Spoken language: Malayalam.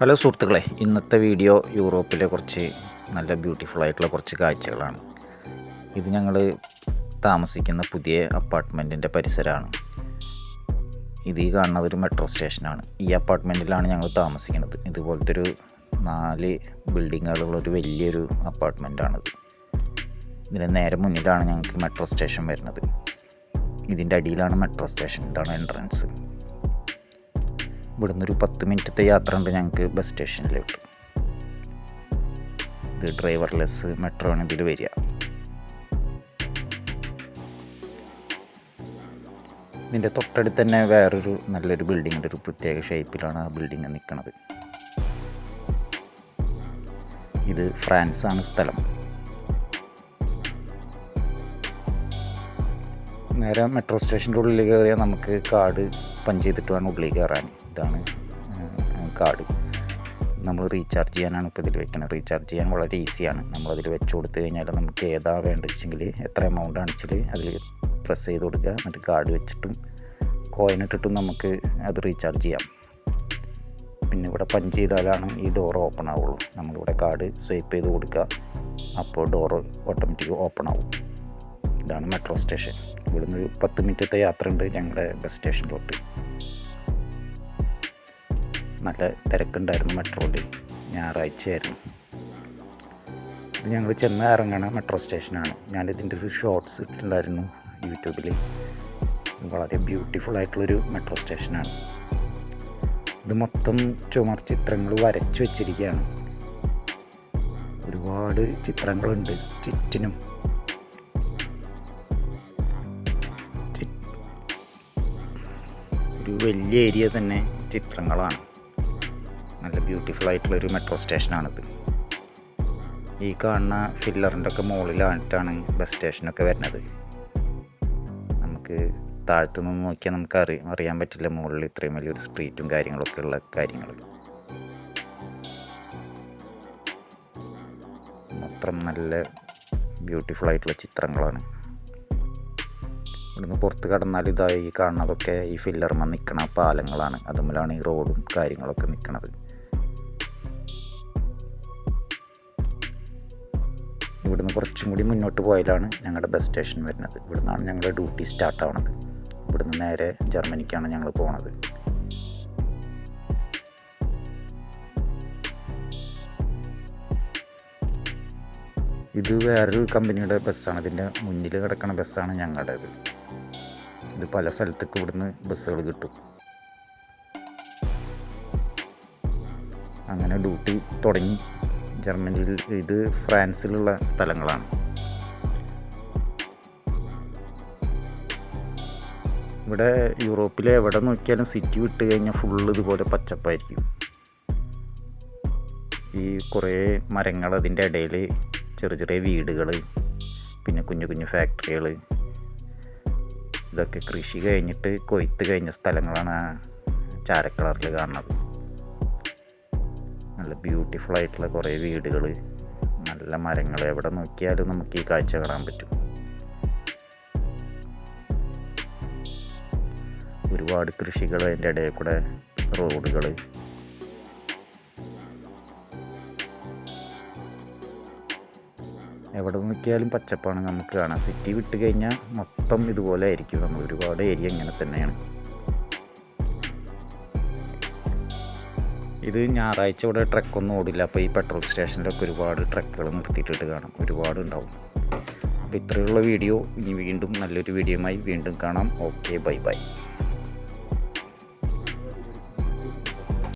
ഹലോ സുഹൃത്തുക്കളെ ഇന്നത്തെ വീഡിയോ യൂറോപ്പിലെ കുറച്ച് നല്ല ബ്യൂട്ടിഫുൾ ആയിട്ടുള്ള കുറച്ച് കാഴ്ചകളാണ്. ഇത് ഞങ്ങൾ താമസിക്കുന്ന പുതിയ അപ്പാർട്ട്മെന്റിന്റെ പരിസരമാണ്. ഇത് ഈ കാണുന്നത് ഒരു മെട്രോ സ്റ്റേഷനാണ് ഈ അപ്പാർട്ട്മെന്റിലാണ് ഞങ്ങൾ താമസിക്കുന്നത്. ഇതുപോലത്തെ ഒരു നാല് ബിൽഡിങ്ങുകളുള്ള ഒരു വലിയൊരു അപ്പാർട്ട്മെന്റാണിത് ഇതിന് നേരെ മുന്നിലാണ് ഞങ്ങൾക്ക് മെട്രോ സ്റ്റേഷൻ വരുന്നത്. ഇതിന്റെ അടിയിലാണ് മെട്രോ സ്റ്റേഷൻ ഇതാണ് എൻട്രൻസ് ഇവിടുന്ന് ഒരു പത്ത് മിനിറ്റത്തെ യാത്ര ഉണ്ട് ഞങ്ങൾക്ക് ബസ് സ്റ്റേഷനിലോട്ട് ഇത് ഡ്രൈവർലെസ് മെട്രോ ആണ് ഇതിൽ വരിക. ഇതിന്റെ തൊട്ടടുത്ത് തന്നെ വേറൊരു നല്ലൊരു ബിൽഡിങ്ങിന്റെ ഒരു പ്രത്യേക ഷേപ്പിലാണ് ആ ബിൽഡിങ് നിൽക്കുന്നത് ഇത് ഫ്രാൻസാണ് സ്ഥലം. നേരെ മെട്രോ സ്റ്റേഷന്റെ ഉള്ളിൽ കയറിയാൽ നമുക്ക് കാർഡ് പഞ്ച് ചെയ്തിട്ട് വേണം ഉള്ളിൽ കയറാൻ ഇതാണ് കാർഡ് നമ്മൾ റീചാർജ് ചെയ്യാനാണ് ഇപ്പോൾ ഇതിൽ വെക്കുന്നത് റീചാർജ് ചെയ്യാൻ വളരെ ഈസിയാണ് നമ്മളതിൽ വെച്ച് കൊടുത്തു കഴിഞ്ഞാൽ നമുക്ക് ഏതാ വേണ്ടതെങ്കിൽ എത്ര എമൗണ്ട് ആണെച്ചാൽ അതിൽ പ്രസ് ചെയ്ത് കൊടുക്കുക. എന്നിട്ട് കാർഡ് വെച്ചിട്ടും കോയിൻ ഇട്ടിട്ടും നമുക്ക് അത് റീചാർജ് ചെയ്യാം. പിന്നെ ഇവിടെ പഞ്ച് ചെയ്താലാണ് ഈ ഡോർ ഓപ്പൺ ആവുള്ളൂ. നമ്മളിവിടെ കാർഡ് സ്വൈപ്പ് ചെയ്ത് കൊടുക്കുക. അപ്പോൾ ഡോർ ഓട്ടോമാറ്റിക് ഓപ്പൺ ആവും. ഇതാണ് മെട്രോ സ്റ്റേഷൻ ഇവിടുന്ന് ഒരു പത്ത് മിനിറ്റത്തെ യാത്ര ഉണ്ട് ഞങ്ങളുടെ ബസ് സ്റ്റേഷനിലോട്ട്. നല്ല തിരക്കുണ്ടായിരുന്നു മെട്രോയിൽ ഞായറാഴ്ചയായിരുന്നു. ഇത് ഞങ്ങൾ ചെന്ന് ഇറങ്ങണ മെട്രോ സ്റ്റേഷനാണ്. ഞാനിതിന്റെ ഒരു ഷോർട്സ് ഇട്ടിട്ടുണ്ടായിരുന്നു യൂട്യൂബിൽ വളരെ ബ്യൂട്ടിഫുൾ ആയിട്ടുള്ളൊരു മെട്രോ സ്റ്റേഷനാണ്. ഇത് മൊത്തം ചുമർ ചിത്രങ്ങൾ വരച്ചു വെച്ചിരിക്കുകയാണ്. ഒരുപാട് ചിത്രങ്ങളുണ്ട് ചുറ്റിനും ഒരു വലിയ ഏരിയ തന്നെ ചിത്രങ്ങളാണ്. നല്ല ബ്യൂട്ടിഫുൾ ആയിട്ടുള്ളൊരു മെട്രോ സ്റ്റേഷനാണിത് ഈ കാണുന്ന ഫില്ലറിന്റെ ഒക്കെ മുകളിലായിട്ടാണ് ബസ് സ്റ്റേഷനൊക്കെ വരുന്നത്. നമുക്ക് താഴത്തു നിന്ന് നോക്കിയാൽ നമുക്ക് അറി അറിയാൻ പറ്റില്ല മുകളിൽ ഇത്രയും വലിയൊരു സ്ട്രീറ്റും കാര്യങ്ങളൊക്കെ ഉള്ള കാര്യങ്ങൾ മാത്രം നല്ല ബ്യൂട്ടിഫുൾ ആയിട്ടുള്ള ചിത്രങ്ങളാണ്. ഇവിടുന്ന് പുറത്ത് കടന്നാൽ ഇതായി കാണുന്നതൊക്കെ ഈ ഫില്ലർമ നിൽക്കണ പാലങ്ങളാണ്. അതുമൂലമാണ് ഈ റോഡും കാര്യങ്ങളൊക്കെ നിൽക്കുന്നത് ഇവിടുന്ന് കുറച്ചും കൂടി മുന്നോട്ട് പോയാലാണ് ഞങ്ങളുടെ ബസ് സ്റ്റേഷൻ വരുന്നത്. ഇവിടുന്നാണ് ഞങ്ങളുടെ ഡ്യൂട്ടി സ്റ്റാർട്ട് ആവുന്നത് ഇവിടുന്ന് നേരെ ജർമ്മനിക്കാണ് ഞങ്ങൾ പോണത്. ഇത് വേറൊരു കമ്പനിയുടെ ബസ്സാണ് ഇതിന്റെ മുന്നിൽ കിടക്കുന്ന ബസ്സാണ് ഞങ്ങളുടേത് ഇത് പല സ്ഥലത്തേക്ക് ഇവിടുന്ന് ബസ്സുകൾ കിട്ടും. അങ്ങനെ ഡ്യൂട്ടി തുടങ്ങി. ജർമ്മനിയിൽ ഇത് ഫ്രാൻസിലുള്ള സ്ഥലങ്ങളാണ്. ഇവിടെ യൂറോപ്പിലെ എവിടെ നോക്കിയാലും സിറ്റി വിട്ട് കഴിഞ്ഞാൽ ഫുള്ള് ഇതുപോലെ പച്ചപ്പായിരിക്കും. ഈ കുറേ മരങ്ങൾ അതിന്റെ ഇടയിൽ ചെറിയ ചെറിയ വീടുകൾ പിന്നെ കുഞ്ഞു കുഞ്ഞു ഫാക്ടറികൾ ഇതൊക്കെ കൃഷി കഴിഞ്ഞിട്ട് കൊയ്ത്ത് കഴിഞ്ഞ സ്ഥലങ്ങളാണ് ചാരക്കളറിൽ കാണുന്നത്. നല്ല ബ്യൂട്ടിഫുൾ ആയിട്ടുള്ള കുറേ വീടുകൾ നല്ല മരങ്ങൾ എവിടെ നോക്കിയാലും നമുക്ക് ഈ കാഴ്ച കാണാൻ പറ്റും. ഒരുപാട് കൃഷികൾ അതിന്റെ ഇടയിൽ കൂടെ റോഡുകൾ എവിടെ നോക്കിയാലും പച്ചപ്പാണ് നമുക്ക് കാണാം സിറ്റി വിട്ട് കഴിഞ്ഞാൽ മൊത്തം ഇതുപോലെ ആയിരിക്കും. നമ്മൾ ഒരുപാട് ഏരിയ ഇങ്ങനെ തന്നെയാണ്. ഇത് ഞായറാഴ്ച ഇവിടെ ട്രക്കൊന്നും ഓടില്ല. അപ്പോൾ ഈ പെട്രോൾ സ്റ്റേഷനിലൊക്കെ ഒരുപാട് ട്രക്കുകൾ നിർത്തിയിട്ടിട്ട് കാണാം. ഒരുപാട് ഉണ്ടാവും. അപ്പോൾ ഇത്രയുള്ള വീഡിയോ ഇനി വീണ്ടും നല്ലൊരു വീഡിയോയുമായി വീണ്ടും കാണാം. Okay bye bye